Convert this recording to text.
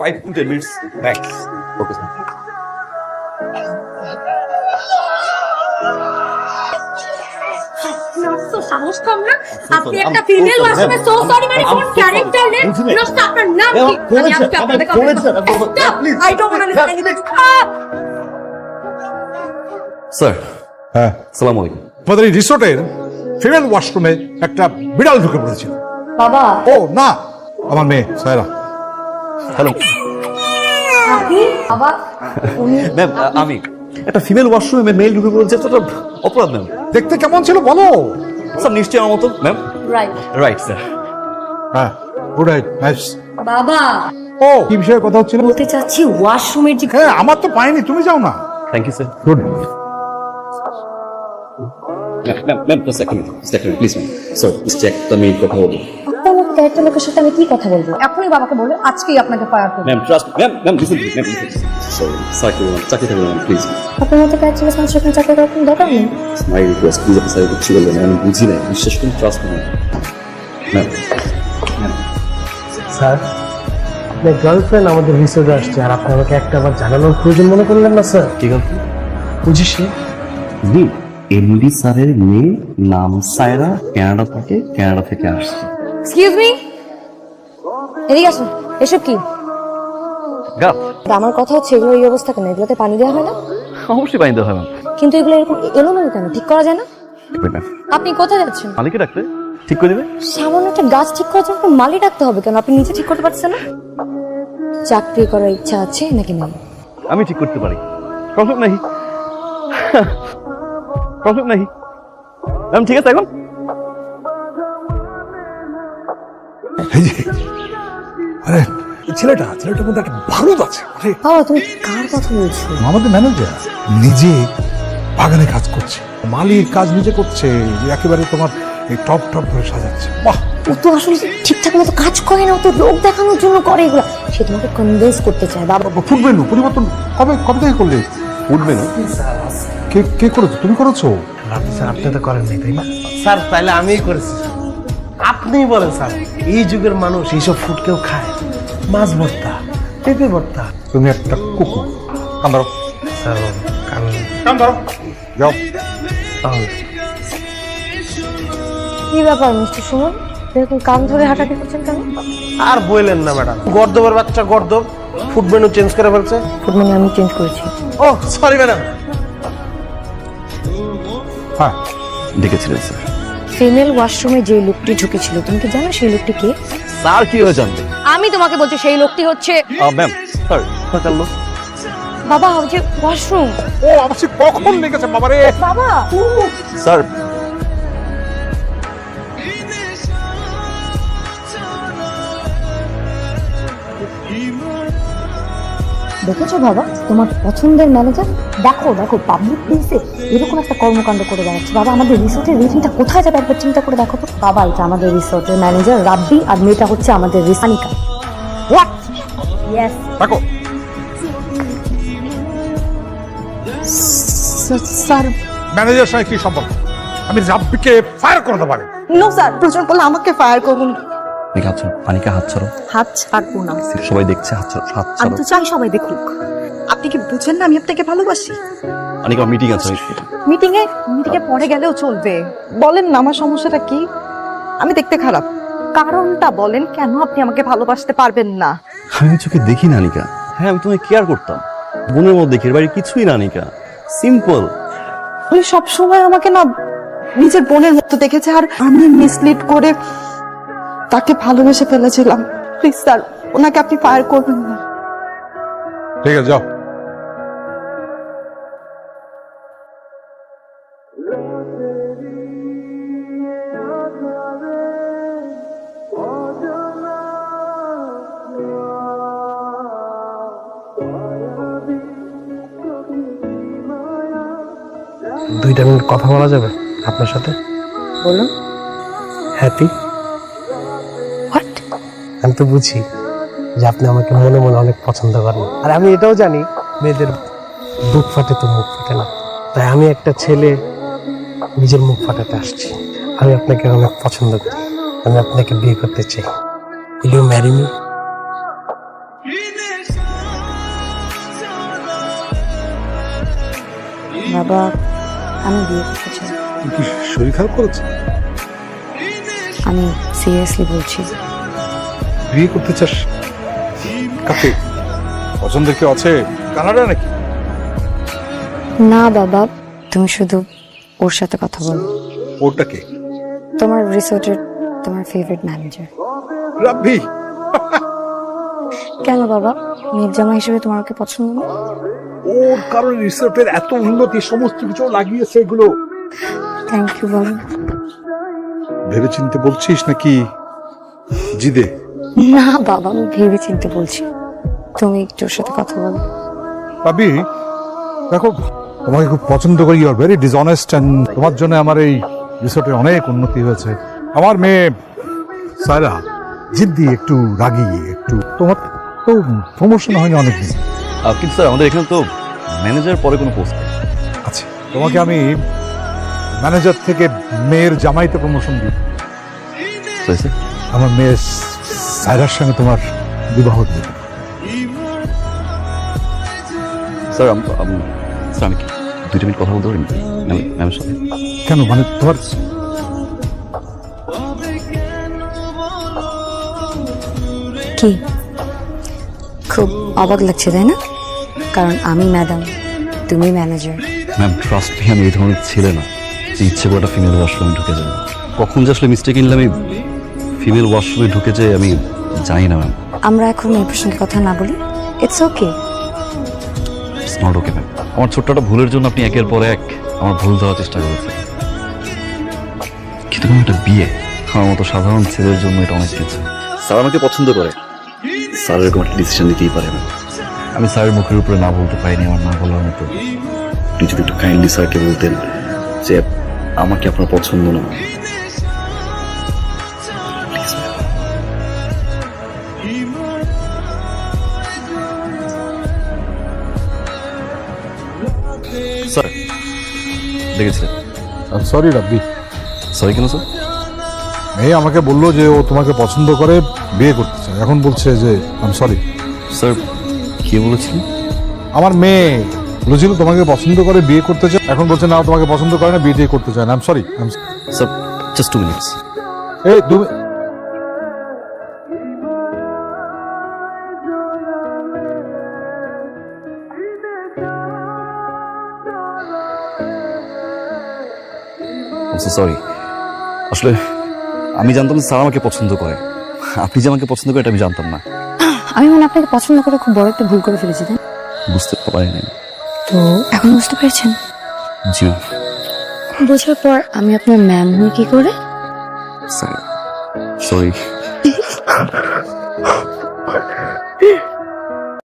Five to ten minutes max okay sir সাহস কম না আপনি একটা ফিমেল ওয়াশরুমে সো সরি মানে কোন ক্যারেক্টার নেন নষ্ট আপনার নাম কি আমি আজকে আপনাদের বলেছেন, I don't want to anything sir হ্যাঁ। সালাম আলাইকুম আমাদের এই রিসোর্টের ফিমেল ওয়াশরুমে একটা বিড়াল ঢুকে পড়েছিল। বাবা। ও না। আমার মেয়ে সায়রা। হ্যালো ম্যাম আমি। একটা ফিমেল ওয়াশরুমে মেল ঢুকে এটা তো অপরাধ ম্যাম দেখতে কেমন ছিল বলো। স্যার নিশ্চয়ই আমার মতো ম্যাম রাইট রাইট স্যার হ্যাঁ গুড নাইট নাইস বাবা। ও কি বিষয়ে কথা হচ্ছিল? বলতে চাচ্ছি ওয়াশরুমের যে হ্যাঁ আমার তো পাইনি তুমি যাও না। Thank you sir good ma'am ma'am এক প্লিজ ম্যাম জাস্ট একটা মিনিট কথা বলব ক্যারেক্টার লোকের সাথে আমি কি কথা বলব? এখনই বাবাকে বলে আজকেই আপনাকে ফায়ার করব। Ma'am trust ma'am ma'am listen ma'am sorry কি বললাম চাকরি থাকবে ম্যাম প্লিজ আপনার মতো ক্যারেক্টার লোকের সেখানে চাকরি করার কোনো দরকার নেই? মাই রিকোয়েস্ট প্লিজ আপনি স্যার কিছু বলবেন না, আমি বুঝি না বিশ্বাস করুন ট্রাস্ট ম্যাম ম্যাম স্যার আপনার গার্লফ্রেন্ড আমাদের রিসোর্টে আসছে আর আপনি আমাকে একটা বার জানানোর প্রয়োজন মনে করলেন না স্যার ঠিক আছে বুঝিস এমডি স্যারের মেয়ে নাম সায়রা কানাডা থেকে কানাডা থেকে আসছে। এক্সকিউজ মি এদিকে আসুন এসব কি? গাপ আমার কথা হচ্ছে এগুলো এই অবস্থা কেন? এগুলোতে পানি দেওয়া হয় না? অবশ্যই পানি দেওয়া হবে কিন্তু এগুলো এরকম এলোমেলো কেন? ঠিক করা যায় না? আপনি কোথায় যাচ্ছেন? মালিকে ডাকলে ঠিক করে দেবে? সামান্য একটা গাছ ঠিক করার জন্য মালি ডাকতে হবে কেন? আপনি নিজে ঠিক করতে পারছেন না? চাকরি করার ইচ্ছা আছে নাকি নেই? আমি ঠিক করতে পারি। প্রবলেম নাই প্রবলেম নাই ম্যাম ঠিক আছে এখন? এই যে আরে ছেলেটা ছেলেটার মধ্যে একটা ভারত আছে। আরে বাবা তুমি কার কথা বলছো? আমাদের ম্যানেজার নিজে বাগানে কাজ করছে। মালির কাজ নিজে করছে একেবারে তোমার এই টপ টপ ধরে সাজাচ্ছে। বাহ! ও তো আসলে ঠিকঠাক মতো কাজ করে না ও তো লোক দেখানোর জন্য করে এগুলো। সে তোমাকে কনভিন্স করতে চায় বাবা। ফুড মেনু পরিবর্তন কবে কবে থেকে করলে? উঠবে না। কে কে করেছ? তুমি করেছ? আপনি স্যার আপনি তো করেন নাই তাই না? স্যার তাহলে আমিই করেছি। আপনিই বলেন স্যার এই যুগের মানুষ এইসব ফুড কেউ খায়। মাছ ভর্তা পেঁপে ভর্তা। তুমি একটা কুকুর। কান ধরো। স্যার কান ধরো। যাও। তাহলে। কি ব্যাপার মিস্টার সুমন? এরকম কান ধরে হাঁটাহাঁটি করছেন কেন? আর বললেন না ম্যাডাম। গর্দবের বাচ্চা গর্দব ফুড মেনু চেঞ্জ করে ফেলছে। ফুড মানে আমি চেঞ্জ করেছি। ও সরি ম্যাডাম। হ্যাঁ। ডেকেছিলেন স্যার। ফিমেল ওয়াশরুমে যে লোকটি ঢুকেছিল তুমি কি জানো সেই লোকটি কে? স্যার কি হয়ে জানবে আমি তোমাকে বলছি সেই লোকটি হচ্ছে ম্যাম স্যার কথা লোক? বাবা ওই যে ওয়াশরুম। ও আমার কখন লেগেছে বাবারে? বাবা স্যার দেখেছ বাবা? তোমার পছন্দের ম্যানেজার দেখো দেখো পাবলিক প্লেসে এরকম একটা কর্মকাণ্ড করে বেড়াচ্ছে। বাবা আমাদের রিসোর্টের রেটিংটা কোথায় যাবে একবার চিন্তা করে দেখো তো? বাবা এটা আমাদের রিসোর্টের ম্যানেজার রাব্বি আর মেয়েটা হচ্ছে আমাদের রিসানিকা দেখো স্যার ম্যানেজার সঙ্গে কি সম্পর্ক আমি রাব্বিকে ফায়ার করতে পারি নো স্যার প্রয়োজন করলে আমাকে ফায়ার করুন। হাত ছাড়ো পানিকে হাত ছাড়ো। হাত ছাড়বো না। সবাই দেখছে হাত ছাড়ো হাত আমি তো চাই সবাই দেখুক। আপনি কি বুঝেন না আমি আপনাকে ভালোবাসি? মিটিং আছে। মিটিং এ মিটিং এ পরে গেলেও চলবে। বলেন না আমার সমস্যাটা কি? আমি দেখতে খারাপ। কারণটা বলেন কেন আপনি আমাকে ভালোবাসতে পারবেন না? আমি চোখে দেখি না নিকা হ্যাঁ আমি তোমাকে কেয়ার করতাম। বোনের মধ্যে দেখি এর বাড়ি কিছুই না নিকা সিম্পল উনি সব সময় আমাকে না নিজের বোনের মতো দেখেছে আর আমি মিসলিড করে তাকে ভালোবেসে ফেলেছিলাম। প্লিজ স্যার ওনাকে আপনি ফায়ার করবেন না। ঠিক আছে যাও। দুইটা মিনিট কথা বলা যাবে আপনার সাথে? বলুন। হ্যাপি? আমি তো বুঝি যে আপনি আমাকে মনে মনে অনেক পছন্দ করেন। আর আমি এটাও জানি মেয়েদের বুক ফাটে তো মুখ ফাটে না। তাই আমি একটা ছেলে নিজের মুখ ফাটাতে আসছি। আমি আপনাকে অনেক পছন্দ করি। আমি আপনাকে বিয়ে করতে চাই। উইল ইউ ম্যারি মি বাবা আমি বিয়ে করতে চাই। শরীর খারাপ করেছে? আমি সিরিয়াসলি বলছি। বিয়ে করতে চাস? কাকে? পছন্দের কেউ আছে? কানাডা নাকি? না বাবা। তুমি শুধু ওর সাথে কথা বলো। ওটাকে তোমার রিসোর্টের তোমার ফেভারিট ম্যানেজার রাব্বি! কেন বাবা? নির্জামা হিসেবে তোমার ওকে পছন্দ না? ওর কারণে রিসোর্টের এত উন্নতি সমস্ত কিছু লাগিয়েছে এগুলো। থ্যাংক ইউ বাবা। ভেবে চিনতে বলছিস নাকি? জিদে। না বাবা আমি ভেবে চিনতে বলছি। তুমি একটু ওর সাথে কথা বলো। রাব্বি দেখো তোমাকে খুব পছন্দ করি you are very dishonest and তোমার জন্য আমার এই রিসোর্টের অনেক উন্নতি হয়েছে। আমার মেয়ে সায়রা জিদ্দি একটু রাগি একটু তোমার তো প্রমোশন হয়নি অনেকদিন। আহ, কিন্তু স্যার আমাদের এখানে তো ম্যানেজার পরে কোনো পোস্ট আচ্ছা তোমাকে আমি ম্যানেজার থেকে মেয়ের জামাইতে প্রমোশন দিই। আমার মেয়ে সায়রার সঙ্গে তোমার বিবাহ দিই স্যার আম- আম- স্যার আমি কি দুইটা মিনিট কথা বলতে পারি? ম্যামের সাথে? কেন? মানে তোমার কি? খুব অবাক লাগছে তাই না? কারণ আমি ম্যাডাম তুমি ম্যানেজার। ম্যাম ট্রাস্ট মি আমি এই ধরনের ছেলে না। যে ইচ্ছে করে একটা ফিমেল ওয়াশরুমে ঢুকে যাবে। কখন যে আসলে মিস্টেক নিলে আমি ফিমেল ওয়াশরুমে ঢুকে যাই আমি জানি না ম্যাম আমরা এখন এই প্রসঙ্গে কথা না বলি। It's okay it's not okay ma'am আমার ছোট্ট একটা ভুলের জন্য আপনি একের পর এক আমার ভুল দেওয়ার চেষ্টা করেছেন। কিন্তু এটা বিয়ে। আমার মতো সাধারণ ছেলের জন্য এটা অনেক কিছু। স্যার আমাকে পছন্দ করে। স্যার এরকম একটা ডিসিশন নিতেই পারে না আমি স্যারের মুখের উপরে না বলতে পারিনি আমার না বলার মতো। আপনি যদি একটু কাইন্ডলি স্যারকে বলতেন যে আমাকে আপনার পছন্দ না। স্যার দেখেছিলেন সরি রাব্বি সরি কেন স্যার মেয়ে আমাকে বলল যে ও তোমাকে পছন্দ করে বিয়ে করতে চায়। এখন বলছে যে আম সরি স্যার কে বলেছিলেন আমার মেয়ে বলেছিল তোমাকে পছন্দ করে বিয়ে করতে চায়। এখন বলছে না তোমাকে পছন্দ করে না বিয়ে টিয়ে করতে চায় না। I'm sorry sir just two minutes এই তুমি সরি আসলে আমি জানতাম স্যার আমাকে পছন্দ করে। আপনি যে আমাকে পছন্দ করে এটা আমি জানতাম না। আমি মানে আপনাকে পছন্দ করে খুব বড় একটা ভুল করে ফেলেছি তাই? বুঝতে পারিনি তো এখন বুঝতে পেরেছেন? জি। বোঝার পর আমি আপনার ম্যাম হই কি করে? সরি